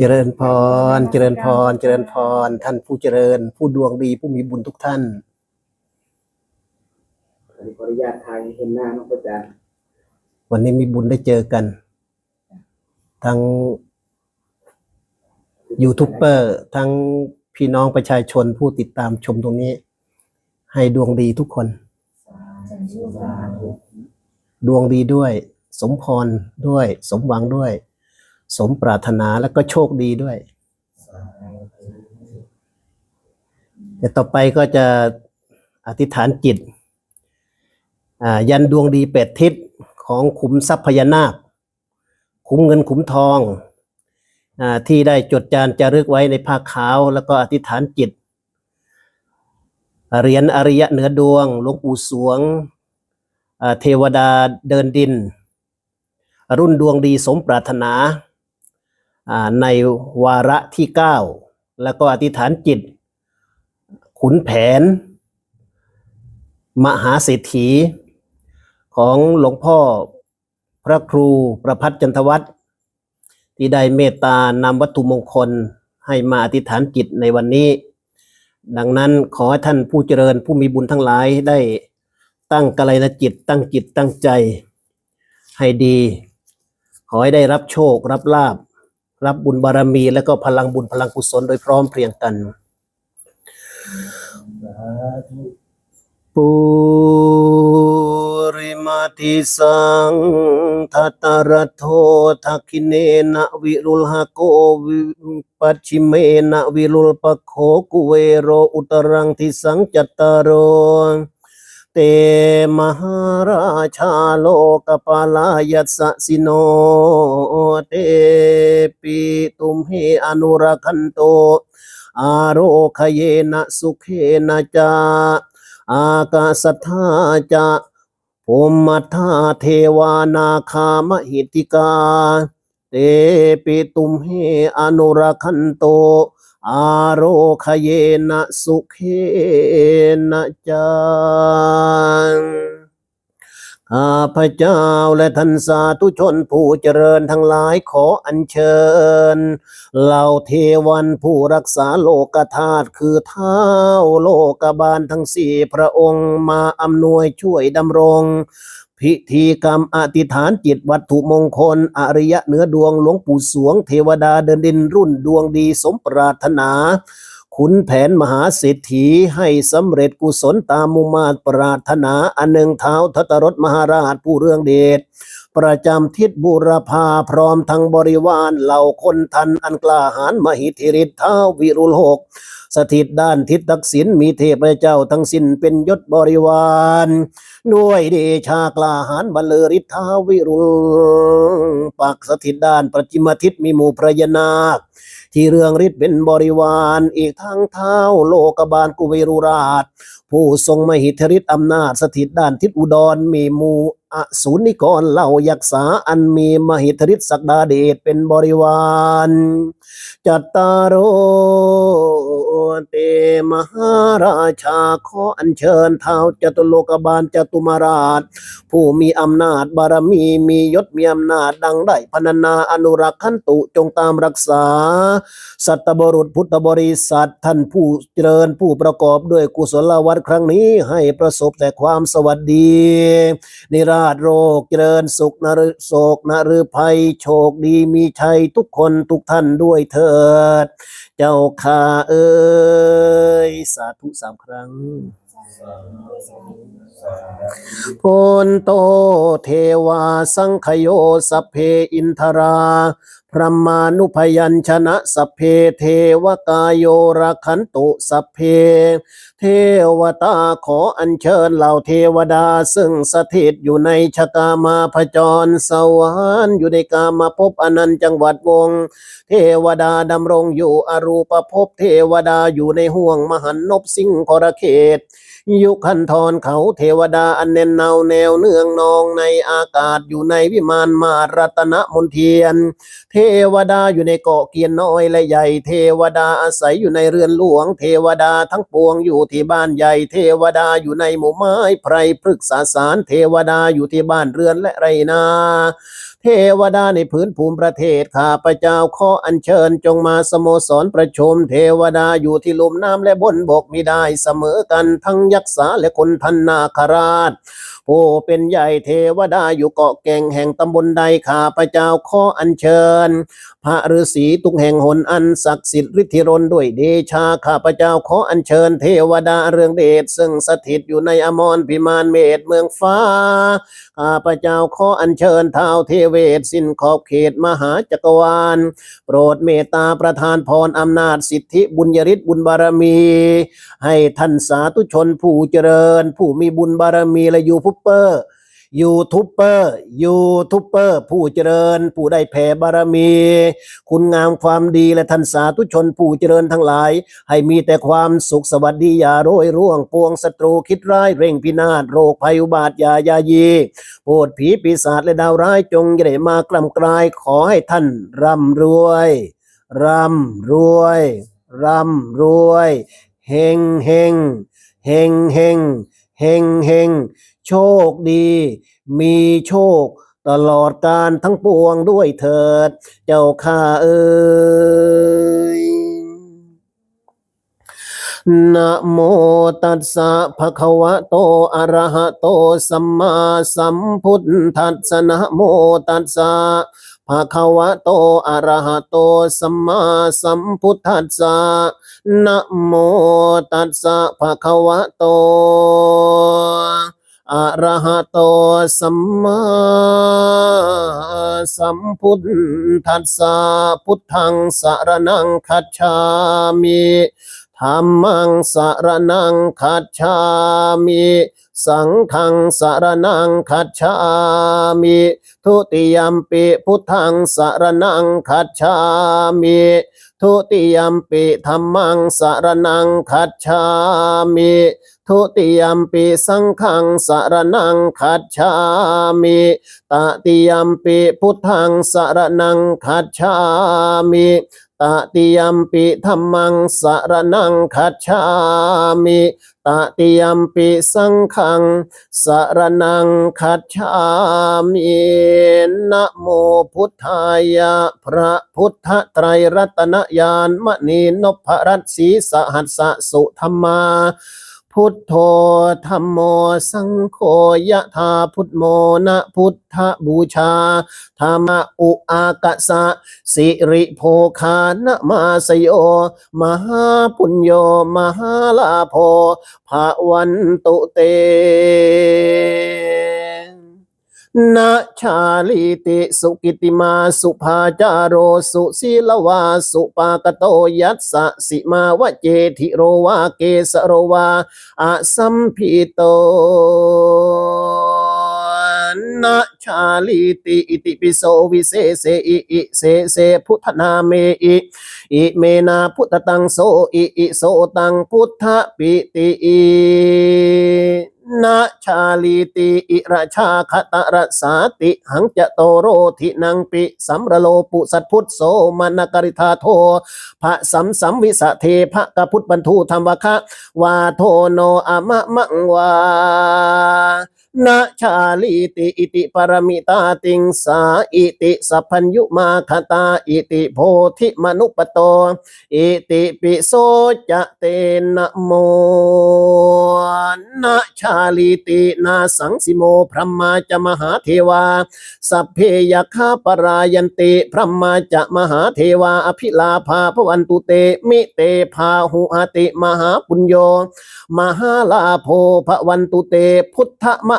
เจริญพร เจริญพร เจริญพร ท่านผู้เจริญ ผู้ดวงดีผู้มีบุญทุกท่านขออนุญาตทายเห็นหน้าน้องประจันวันนี้มีบุญได้เจอกัน ทั้งยูทูบเบอร์ทั้งพี่น้องประชาชนผู้ติดตามชมตรงนี้ ให้ดวงดีทุกคน ดวงดีด้วย สมพรด้วย สมหวังด้วย สมปรารถนาแล้วก็โชคดีด้วยแต่ต่อไปก็จะอธิษฐานจิต ยันดวงดีแปดทิศของขุมทรัพย์พญานาค ขุมเงินขุมทองอที่ได้จดจานจารึกไว้ในผ้าขาว แล้วก็อธิษฐานจิตเหรียญอริยะเหนือดวงหลวงปู่สวงเทวดาเดินดิน รุ่นดวงดีสมปรารถนา ในวาระที่เก้าแล้วก็อธิษฐานจิต ขุนแผน มหาเศรษฐี ของหลวงพ่อพระครูประพัฒจันทวัฒน์ที่ได้เมตตานำวัตถุมงคลให้มาอธิษฐานจิตในวันนี้ ดังนั้นขอให้ท่านผู้เจริญผู้มีบุญทั้งหลายได้ตั้งกลยจิต ตั้งจิตตั้งใจให้ดี ขอให้ได้รับโชครับลาบ รับบุญบารมี และก็พลังบุญพลังกุศลโดยพร้อมเพรียงกันปุริมาทิสังทัตตรโททักขิเนนะวิรุลหะโกวิปัชิเมนะวิรุลปะโคกุเวโรอุตรังทิสังจัตตารโร ตมหาราชาโลกปาลายัสสิโนเตปิตุมเหอนุรักขันโต อาโรคเยนะสุเขนะจา อากาศธาจะภูมิธาเทวานาคามหิติกา เตปิตุมเหอนุรักขันโต อาโรคเยนะสุเขนะจังข้าพเจ้าและท่านสาธุชนผู้เจริญทั้งหลายขออัญเชิญ เหล่าเทวันผู้รักษาโลกธาตุคือเท้าโลกบาลทั้งสี่พระองค์มาอำนวยช่วยดำรง พิธีกรรมอธิษฐานจิตวัตถุมงคล อริยะเหนือดวงหลวงปู่สวง เทวดาเดินดินรุ่นดวงดีสมปรารถนาขุนแผนมหาเศรษฐีให้สำเร็จกุศลตามมุมาตรปรารถนาอันหนึ่งเท้าทัตรถมหาราชผู้เรื่องเดช ประจำทิศบุรพาพร้อมทั้งบริวารเหล่าคนทันอันกล้าหาญมหิทธิฤทธิ์เท้าวิรุลหกสถิตด้านทิศตักษิณมีเทพเจ้าทั้งสิ้นเป็นยศบริวาร ด้วยเดชากลาหาญบรรลือฤทธาวิรุลปักสถิตด้านประจิมทิศมีหมู่พระยนาคที่เรื่องฤทธิ์เป็นบริวารอีกทั้งเท้าโลกบาลกุเวรุราช ผู้ทรงมหิทธิฤทธิ์อำนาจสถิตด้านทิศอุดรมีหมู่อสูรนิกรเล่ายักษาอันมีมหิทธิฤทธิศักดาเดชเป็นบริวารจัตตารโรเตมหาราชาขออัญเชิญเท้าจตุโลกบาลจตุมาราช ผู้มีอำนาจบารมีมียศมีอำนาจดังได้พรรณนาอนุรักษ์ขันตุจงตามรักษา สัตบรุษพุทธบริษัทท่านผู้เจริญผู้ประกอบด้วยกุศลวัตรครั้งนี้ให้ประสบแต่ความสวัสดีนิราชโรคเจริญสุขนรโศกนฤภัยโชคดีมีชัยทุกคนทุกท่านด้วยเถิด เจ้าข้าเอ้ย สาธุสามครั้งโพนโตเทวาสังคโยสัพเพอินทราพระมานุพยัญชนะสัพเพเทวกายโยระขันตุสัพเพเทวตาขออัญเชิญเหล่าเทวดาซึ่งสถิตอยู่ในชะกามาพจรสวรรค์อยู่ในกามาภพอนันต์จังหวัดวง เทวดาดำรงอยู่อรูปภพเทวดาอยู่ในห่วงมหันนบสิงครเขต ยุคันธรเขาเทวดาอันเนนเนาแนวเนืองนองในอากาศอยู่ในวิมานมารัตนมนเทียนเทวดาอยู่ในเกาะเกียนน้อยและใหญ่ เทวดาอาศัยอยู่ในเรือนหลวง เทวดาทั้งปวงอยู่ที่บ้านใหญ่ เทวดาอยู่ในหมู่ไม้ไพรพฤกษาสาร เทวดาอยู่ที่บ้านเรือนและไรนาเทวดาในพื้นภูมิประเทศข้าพเจ้าขออัญเชิญจงมาสโมสรประชุม เทวดาอยู่ที่ลุ่มน้ำและบนบกมิได้เสมอกันทั้งยักษ์าและคนทันนาคราช ผู้เป็นใหญ่เทวดาอยู่เกาะแก่งแห่งตำบลใดข้าพระเจ้าขออัญเชิญ พระฤาษีทุกแห่งหนอันศักดิ์สิทธิ์ฤทธิรนด้วยเดชาข้าพระเจ้าขออัญเชิญ เทวดาเรืองเดชซึ่งสถิตอยู่ในอมรพิมานเมตเมืองฟ้าข้าพระเจ้าขออัญเชิญท้าวเทเวศสิ้นขอบเขตมหาจักรวาล โปรดเมตตาประทานพรอำนาจสิทธิบุญยฤทธิ์บุญบารมี ให้ท่านสาธุชนผู้เจริญ ผู้มีบุญบารมีและอยูทูปเปอร์ยูทูปเปอร์ยูทูปเปอร์ผู้เจริญ ผู้ได้แผ่บารมี คุณงามความดีและท่านสาธุชนผู้เจริญทั้งหลาย ให้มีแต่ความสุขสวัสดีอย่าโรยร่วงปวงศัตรูคิดร้ายเร่งพินาศโรคภัยอุบาทยายายีโปรดผีปีศาจและดาวร้ายจงอย่าได้มากล่ำกลายขอให้ท่านร่ำรวยร่ำรวยร่ำรวยเฮงเฮงเฮงเฮง เฮงเฮงโชคดี มีโชค ตลอดการทั้งปวงด้วยเถิด เจ้าข้าเอ่ยนะโมตัสสะภะคะวะโตอะระหะโตสัมมาสัมพุทธัสสะนะโมตัสสะ ภะคะวะโต อะระหะโต สัมมาสัมพุทธัสสะ นะโมตัสสะภะคะวะโต อะระหะโต สัมมาสัมพุทธัสสะ พุทธังสารนังคัจฉามิ ธรรมังสารนังคัจฉามิ สังฆังสารนังคัจฉามิ ทุติยมปิพุทธังสารนังคัจฉามิ ทุติยมปิธรรมังสารนังคัจฉามิทุติยมปิสังฆังสารนังคัจฉามิตติยมปิพุทธังสารนังคัจฉามิ ตติยมปิธรรมังสารนังคัจฉามิตติยมปิสังฆังสารนังคัจฉามินะโมพุทธายะพระพุทธไตรรัตนญาณมณีนพรัตสีสหัสสะสุธรรมา พุทโธธรรมโมสังโฆยะธาพุทโมนะพุทธบูชาธรรมอุอากะสะสิริโภคานะมาสโย มหาปุญโย มหาลาโภภาวันตุเต นะชาลิติสุกิติมาสุภาจารโรสุศีลวาสุปากโตยัสสะสิมาวเจธิโรวาเกสโรวาอะสัมพิโตนะชาลิติอิติปิโสวิเศษเสอิอิเสเสพุทธนาเมอิอิเมนาพุทธตังโสอิอิโสตังพุทธปิติอิ นะชาลิติอิราชาคตระสาติ หังจะโตโรทินังปิสัมระโลปุสัตพุทธโสมนกริธาโทพระสัมสัมวิสเทพะกพุทธบรรทุธรรมวคะวาโทโนอะมะมังวา นะชาลิติอิติปรมิตาติงสาอิติสัพพัญยุมาคตาอิติโพธิมนุปโต อิติปิโสจะเตนะโมนะชาลิตินาสังสิโมพระมาจะมหาเทวา สัพเพยคาปรายันติพระมาจะมหาเทวา อภิลาภาพวันตุเตมิเตพาหุหติมหาปุญโย มหาลาโภพระวันตุเตพุทธมะ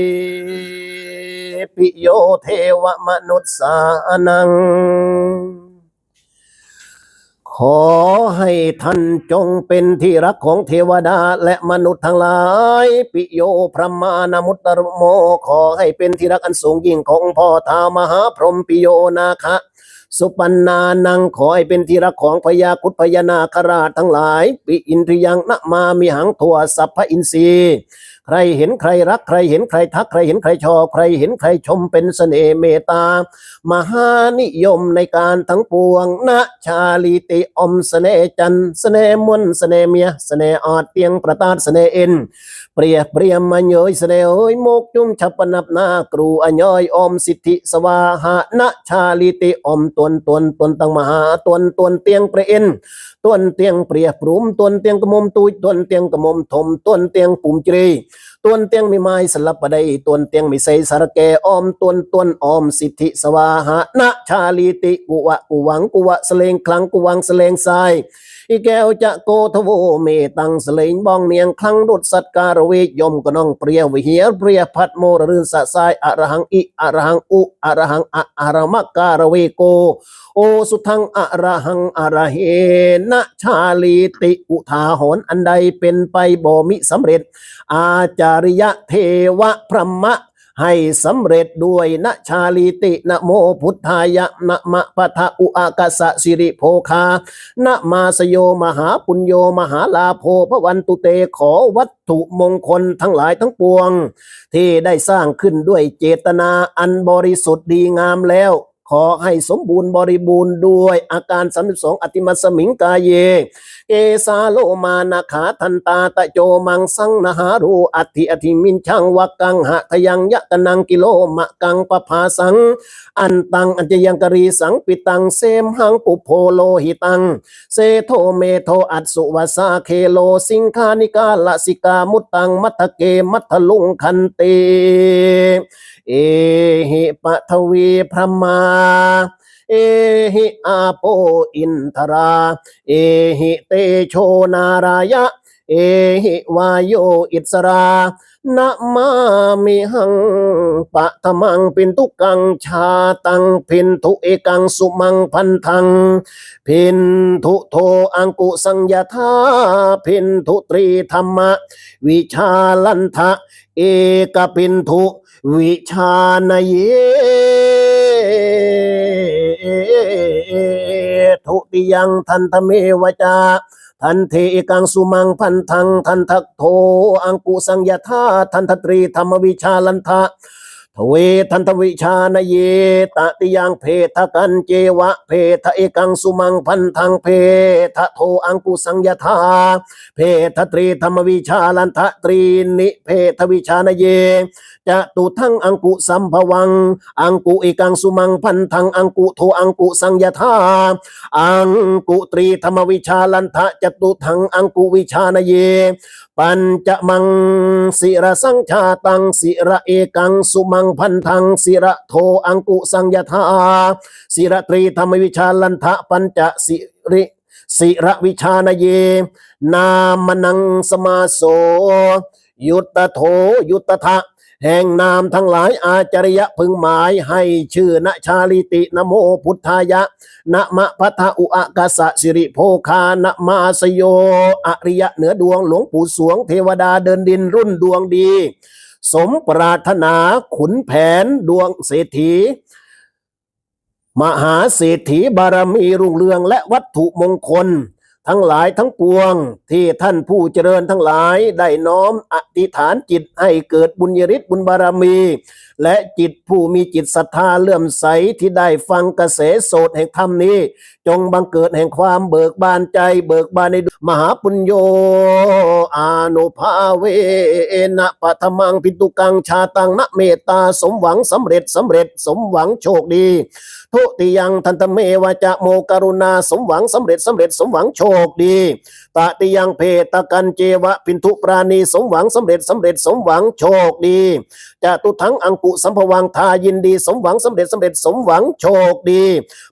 ปิโยเทวมนุษสานัง ขอให้ท่านจงเป็นที่รักของเทวดาและมนุษย์ทั้งหลาย ปิโยพระมานามุตตรโม ขอให้เป็นที่รักอันสูงยิ่งของพ่อทามหาพรหมปิโยนาคะสุปันนานังขอให้เป็นที่รักของพญาคุดพญานาคราชทั้งหลาย ปิอินทรียังนะมามีหังทั่วสัพพอินทรีย์ ใครเห็นใครรักใครเห็นใครทักใครเห็นใครชอบใครเห็นใครชมเป็นเสน่ห์เมตตามหานิยมในการทั้งปวงนะชาลีติอมเสน่ห์จันเสน่ห์มนเสน่ห์เมียเสน่ห์อาจเตียงประตาดเสน่ห์เอ็นเปรียบเปรียมมาเยยเสน่ห์เอ้ยโมกจุ้มฉับปนับหน้ากรูอัญย้อยอมสิทธิสวาหะนะชาลีติอมตวนตวนตวนตังมหาตวนตวนเตียงเปรเอ็นตวนเตียงเปรียบปรุมตวนเตียงกระมมตุยตวนเตียงกระมมถมตวนเตียงปุ่มจรี ตวนเตียงมีไม้สลับปะไดตวนเตียงมีใสสารแกออมตวนตวนออมสิทธิสวาหะนะชาลีติกุวะกุวังกุวะเสลงคลังกุวังเสลงทราย อีแก้วจะโกทโวเมตังสเลงบ้องเนียงคลังดุดสัตการเวกยมกนองเปรียววิเหียเปรียพัดโมรรื่นสะสายอรหังอิอรหังอุอรหังอะอรมกการเวโก โอสุทังอรหังอรเหนะชาลีติอุทาหรอันใดเป็นไปบ่มิสำเร็จ อาจาริยะเทวะพระมะ ให้สำเร็จด้วยนะชาลีตินะโมพุทธายะนะมะปะทะอุอากาสะสิริโภคานะมาสโยมหาปุญโยมหาลาโภพระวันตุเตขอวัตถุมงคลทั้งหลายทั้งปวง ที่ได้สร้างขึ้นด้วยเจตนาอันบริสุทธิ์ดีงามแล้ว ขอให้สมบูรณ์บริบูรณ์ด้วยอาการ 32 อติมัสมิงกายเย เกสาโลมานาขาทันตาตะโจมังสังนหารูอัติอธิมินชังวักกังหะทยังยะตะนังกิโลมะกังปภาสัง อันตังอัญจยังกรีสังปิตังเสมหังปุโพโลหิตัง เซโทเมโทอัตสุวาสาเคโลสิงคานิกาลสิกามุตตังมัทเกมัทลุงคันเต เอหิปะทวีพระมาเอหิอาโปอินทรา เอหิเตโชนารายะ เอหิวายโยอิสรานะมามิหังปะทมังปินทุกังชาตังพินทุเอกังสุมังพันธัง พินทุโทอังกุสังยธาพินทุตรีธรรมะ วิชาลันทะ เอกพินทุ วิชานเย ทุติยังทันทเมวจาทันเทกังสุมังพันธังทันทักโท อังกุสังยธาทันทตรีธรรมวิชาลันทะ เวทันทวิชานเยตติยังเพทกันเจวะเพทเอกังสุมังพันธังเพทโทอังกุสังยธาเพทตรีธรรมวิชาลันทตรีนิเพทวิชานเยจะตุทั้งอังกุสัมภวัง อังกุเอกังสุมังพันธังอังกุโทอังกุสังยธาอังกุตรีธรรมวิชาลันทะจตุทังอังกุวิชานเย ปัญจมังสิระสังชาตังสิระเอกังสุมังพันธังสิระโทอังกุสังยธาสิระตรีธรรมวิชาลันทะปัญจสิริสิระวิชานเย นามนังสมาโส ยุตโทยุตทะ แห่งนามทั้งหลายอาจาริยะพึงหมายให้ชื่อนะชาลิตินะโมพุทธายะนะมะพัทอุอากาสะสิริโภคานมาสโย อริยะเหนือดวงหลวงปู่สวงเทวดาเดินดินรุ่นดวงดี สมปรารถนาขุนแผนดวงเศรษฐีมหาเศรษฐีบารมีรุ่งเรืองและวัตถุมงคล ทั้งหลายทั้งปวงที่ท่านผู้เจริญทั้งหลายได้น้อมอธิษฐานจิตให้เกิดบุญยริศบุญบารมี และจิตผู้มีจิตศรัทธาเลื่อมใสที่ได้ฟังกระแสโสดแห่งธรรมนี้ จงบังเกิดแห่งความเบิกบานใจ เบิกบานในมหาปุญโยอานุภาเวนะปัทมังพิตุกังชาตังนะเมตตาสมหวังสำเร็จสำเร็จสมหวังโชคดี ทุติยังทันตเมวาจะโมกรุณาสมหวังสำเร็จสำเร็จสมหวังโชคดีตติยังเพตกันเจวะ ปินทุปราณีสมหวังสำเร็จสำเร็จสมหวังโชคดีจะตุทั้งอังกุสัมภวังทายินดี สมหวังสำเร็จสำเร็จสมหวังโชคดี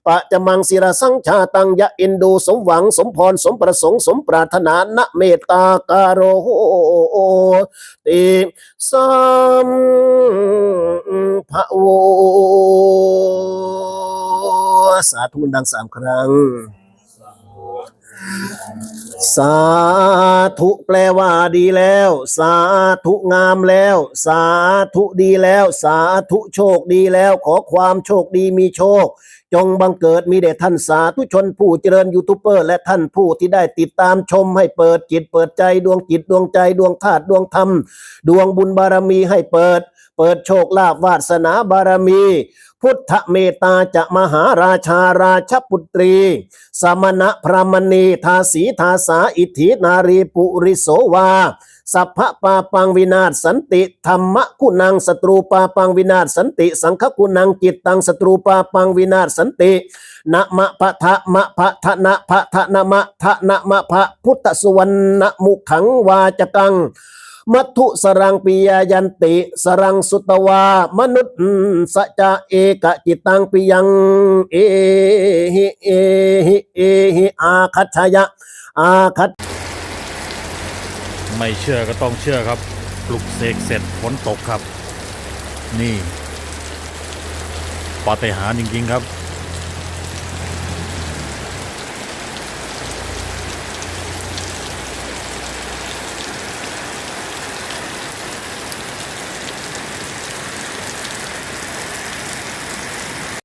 ปะจะมังศิราสังชาตังยะอินดูสมหวังสมพรสมประสงค์สมปรารถนานะเมตตาการโหติสัมภะโวสาธุดังสามครั้ง สาธุแปลว่าดีแล้ว สาธุงามแล้ว สาธุดีแล้ว สาธุโชคดีแล้ว ขอความโชคดีมีโชค จงบังเกิดมีแด่ท่านสาธุชนผู้เจริญยูทูบเบอร์และท่านผู้ที่ได้ติดตามชมให้เปิดจิตเปิดใจดวงจิตดวงใจดวงธาตุดวงธรรม ดวงบุญบารมีให้เปิด เปิดโชคลาภวาสนาบารมี พุทธเมตตาจะมหาราชาราชปุตรี สมณะพระมณีทาสีทาสาอิทธินารีปุริโสวา สัพพะปาปังวินาศสันติธรรมกุณังศัตรูปาปังวินาศสันติ สังฆกุณังจิตตังศัตรูปาปังวินาศสันตินะมะพะทะมะพะทะนะพะทะนะมะทะนะมะพะพุทธสุวรรณมุขังวาจกัง มัทุสรังปิยายันติ สรังสุตวา มนุษย์สัจะเอกจิตังปิยัง เอหิเอหิเอหิอาคัจฉยะ อาคัจไม่เชื่อก็ต้องเชื่อครับ ปลุกเสกเสร็จฝนตกครับ นี่ปาฏิหาริย์จริงๆครับ